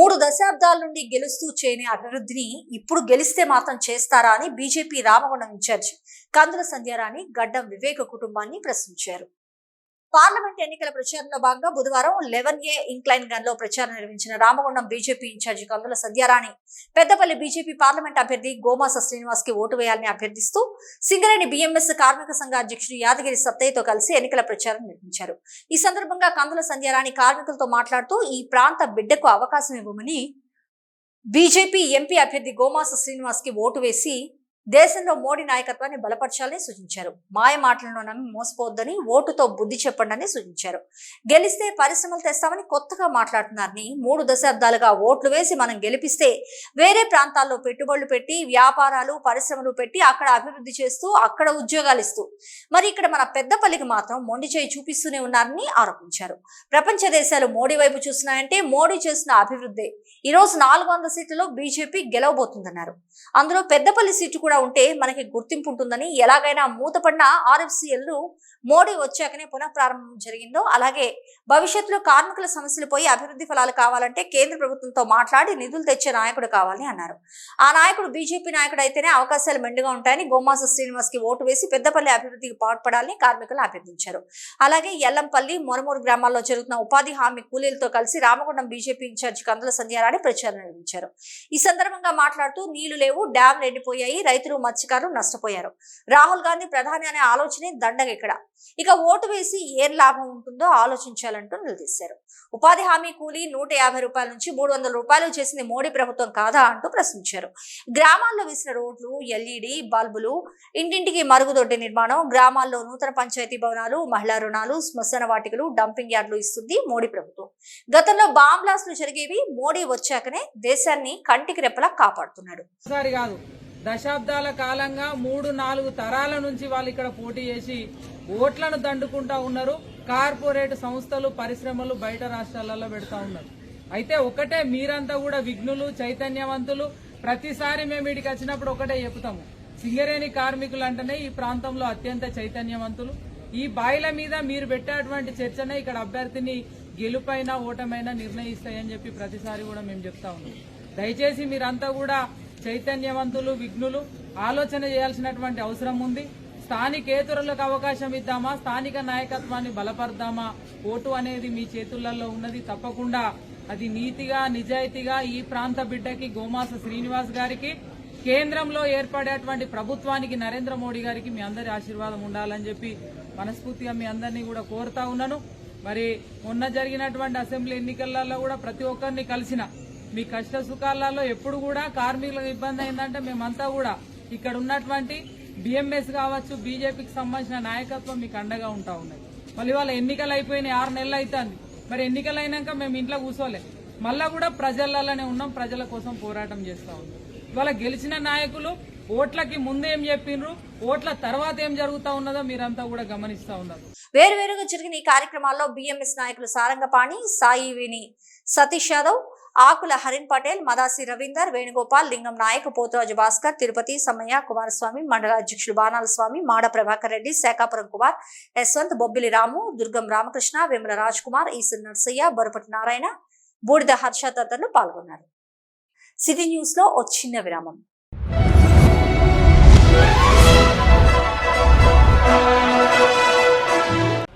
మూడు దశాబ్దాల నుండి గెలుస్తూ చేయని అభివృద్ధిని ఇప్పుడు గెలిస్తే మాత్రం చేస్తారా అని బీజేపీ రామగుండం ఇన్ఛార్జ్ కందుల సంధ్యారాణి గడ్డం వివేక కుటుంబాన్ని ప్రశ్నించారు. పార్లమెంట్ ఎన్నికల ప్రచారంలో భాగంగా బుధవారం లెవెన్ ఏ ఇంక్లైన్ గన్లో ప్రచారం నిర్వహించిన Ramagundam BJP incharge Kandula Sandhyarani. Peddapalli BJP parliament అభ్యర్థి గోమాస శ్రీనివాస్కి ఓటు వేయాలని అభ్యర్థిస్తూ సింగరేణి బీఎంఎస్ కార్మిక సంఘ అధ్యక్షుడు యాదగిరి సత్తయ్యతో కలిసి ఎన్నికల ప్రచారం నిర్వహించారు. ఈ సందర్భంగా కందుల సంధ్యారాణి కార్మికులతో మాట్లాడుతూ ఈ ప్రాంత బిడ్డకు అవకాశం ఇవ్వమని బీజేపీ ఎంపీ అభ్యర్థి గోమాస శ్రీనివాస్కి ఓటు వేసి దేశంలో మోడీ నాయకత్వాన్ని బలపరచాలని సూచించారు. మాయ మాటలను నమ్మి మోసపోవద్దని ఓటుతో బుద్ధి చెప్పండి సూచించారు. గెలిస్తే పరిశ్రమలు తెస్తామని కొత్తగా మాట్లాడుతున్నారని మూడు దశాబ్దాలుగా ఓట్లు వేసి మనం గెలిపిస్తే వేరే ప్రాంతాల్లో పెట్టుబడులు పెట్టి వ్యాపారాలు పరిశ్రమలు పెట్టి అక్కడ అభివృద్ధి చేస్తూ అక్కడ ఉద్యోగాలు ఇస్తూ మరి ఇక్కడ మన పెద్దపల్లికి మాత్రం మొండి చేయి చూపిస్తూనే ఉన్నారని ఆరోపించారు. ప్రపంచ దేశాలు మోడీ వైపు చూస్తున్నాయంటే మోడీ చేసిన అభివృద్ధి. ఈ రోజు నాలుగు వందల సీట్లలో బీజేపీ గెలవబోతుందన్నారు. అందులో పెద్దపల్లి సీటు కూడా ఉంటే మనకి గుర్తింపు ఉంటుందని ఎలాగైనా మూతపడిన ఆర్ఎఫ్సిఎల్ను మోడీ వచ్చాకనే పునఃప్రారంభం జరిగిందో అలాగే భవిష్యత్తులో కార్మికుల సమస్యలు పోయి అభివృద్ధి ఫలాలు కావాలంటే కేంద్ర ప్రభుత్వంతో మాట్లాడి నిధులు తెచ్చే నాయకుడు కావాలని అన్నారు. ఆ నాయకుడు బీజేపీ నాయకుడు అయితేనే అవకాశాలు మెండుగా ఉంటాయని గోమాస శ్రీనివాస్కి ఓటు వేసి పెద్దపల్లి అభివృద్ధికి పాటుపడాలని కార్మికులు అభ్యర్థించారు. అలాగే ఎల్లంపల్లి మొరమూరు గ్రామాల్లో జరుగుతున్న ఉపాధి హామీ కూలీలతో కలిసి రామగుండం బీజేపీ ఇన్ఛార్జి కందుల సంధ్యారాణి ప్రచారం నిర్వహించారు. ఈ సందర్భంగా మాట్లాడుతూ నీళ్ళు లేవు డ్యామ్లు ఎండిపోయాయి రైతులు మత్స్యకారులు నష్టపోయారు. రాహుల్ గాంధీ ప్రధాని అనే ఆలోచనే దండగ ఇక్కడ. ఇక ఓటు వేసి ఏం లాభం ఉంటుందో ఆలోచించాలంటూ నిలదీశారు. ఉపాధి హామీ కూలీ నూట యాభై రూపాయల నుంచి మూడు వందల రూపాయలు చేసింది మోడీ ప్రభుత్వం కాదా అంటూ ప్రశ్నించారు. గ్రామాల్లో వేసిన రోడ్లు ఎల్ఈడి బల్బులు ఇంటింటికి మరుగుదొడ్డి నిర్మాణం గ్రామాల్లో నూతన పంచాయతీ భవనాలు మహిళా రుణాలు శ్మశాన వాటికలు డంపింగ్ యార్డులు ఇస్తుంది మోడీ ప్రభుత్వం. గతంలో బాంబ్ జరిగేవి మోడీ వచ్చాకనే దేశాన్ని కంటికి రెప్పలా కాపాడుతున్నాడు. దశాబ్దాల కాలంగా మూడు నాలుగు తరాల నుంచి వాళ్ళు ఇక్కడ పోటీ చేసి ఓట్లను దండుకుంటా ఉన్నారు. కార్పొరేట్ సంస్థలు పరిశ్రమలు బయట రాష్ట్రాలలో పెడతా ఉన్నారు. అయితే ఒకటే మీరంతా కూడా విఘ్నులు చైతన్యవంతులు. ప్రతిసారి మేము వీడికి వచ్చినప్పుడు ఒకటే చెప్తాము. సింగరేణి కార్మికులు అంటేనే ఈ ప్రాంతంలో అత్యంత చైతన్యవంతులు. ఈ బాయిల మీద మీరు పెట్టేటువంటి చర్చనే ఇక్కడ అభ్యర్థిని గెలుపైనా ఓటమైనా నిర్ణయిస్తాయని చెప్పి ప్రతిసారి కూడా మేము చెప్తా ఉన్నాం. దయచేసి మీరంతా కూడా చైతన్యవంతులు విఘ్నులు ఆలోచన చేయాల్సినటువంటి అవసరం ఉంది. స్థానికేతరులకు అవకాశం ఇద్దామా? స్థానిక నాయకత్వాన్ని బలపరదామా ఓటు అనేది మీ చేతులలో ఉన్నది. తప్పకుండా అది నీతిగా నిజాయితీగా ఈ ప్రాంత బిడ్డకి గోమాస శ్రీనివాస్ గారికి కేంద్రంలో ఏర్పడేటువంటి ప్రభుత్వానికి నరేంద్ర మోడీ గారికి మీ అందరి ఆశీర్వాదం ఉండాలని చెప్పి మనస్ఫూర్తిగా మీ అందరినీ కూడా కోరుతా ఉన్నాను. మరి మొన్న జరిగినటువంటి అసెంబ్లీ ఎన్నికలలో కూడా ప్రతి ఒక్కరిని కలిసిన మీ కష్ట సుఖాలలో ఎప్పుడు కూడా కార్మికులకు ఇబ్బంది అయిందంటే మేమంతా కూడా ఇక్కడ ఉన్నటువంటి బిఎంఎస్ కావచ్చు బీజేపీకి సంబంధించిన నాయకత్వం మీకు అండగా ఉంటా ఉన్నది. మళ్ళీ వాళ్ళ ఎన్నికలు అయిపోయినాయి ఆరు నెలలు అవుతుంది మరి ఎన్నికలు అయినాక మేము ఇంట్లో కూర్చోలే. మళ్ళా కూడా ప్రజలలోనే ఉన్నాం ప్రజల కోసం పోరాటం చేస్తూ ఉన్నాం. ఇవాళ గెలిచిన నాయకులు ఓట్లకి ముందేం చెప్పిండ్రు ఓట్ల తర్వాత ఏం జరుగుతా ఉన్నదో మీరంతా కూడా గమనిస్తా ఉన్నారు. వేరువేరుగా జరిగిన ఈ కార్యక్రమాల్లో బిఎంఎస్ నాయకులు సారంగపాణి సాయి విని సతీష్ యాదవ్ ఆకుల హరిన్ పటేల్ మదాసి రవీందర్ వేణుగోపాల్ లింగం నాయక్ పోతురాజు భాస్కర్ తిరుపతి సమయ కుమారస్వామి మండల అధ్యక్షులు బాణాల స్వామి మాడ ప్రభాకర్ రెడ్డి శాఖాపురం కుమార్ యశ్వంత్ బొబ్బిలి రాము దుర్గం రామకృష్ణ వేముల రాజ్ కుమార్ ఈశ్వర్ నర్సయ్య బొరపటి నారాయణ బూడిద హర్ష తదితరులు పాల్గొన్నారు. సిటీ న్యూస్లో ఓ చిన్న విరామం.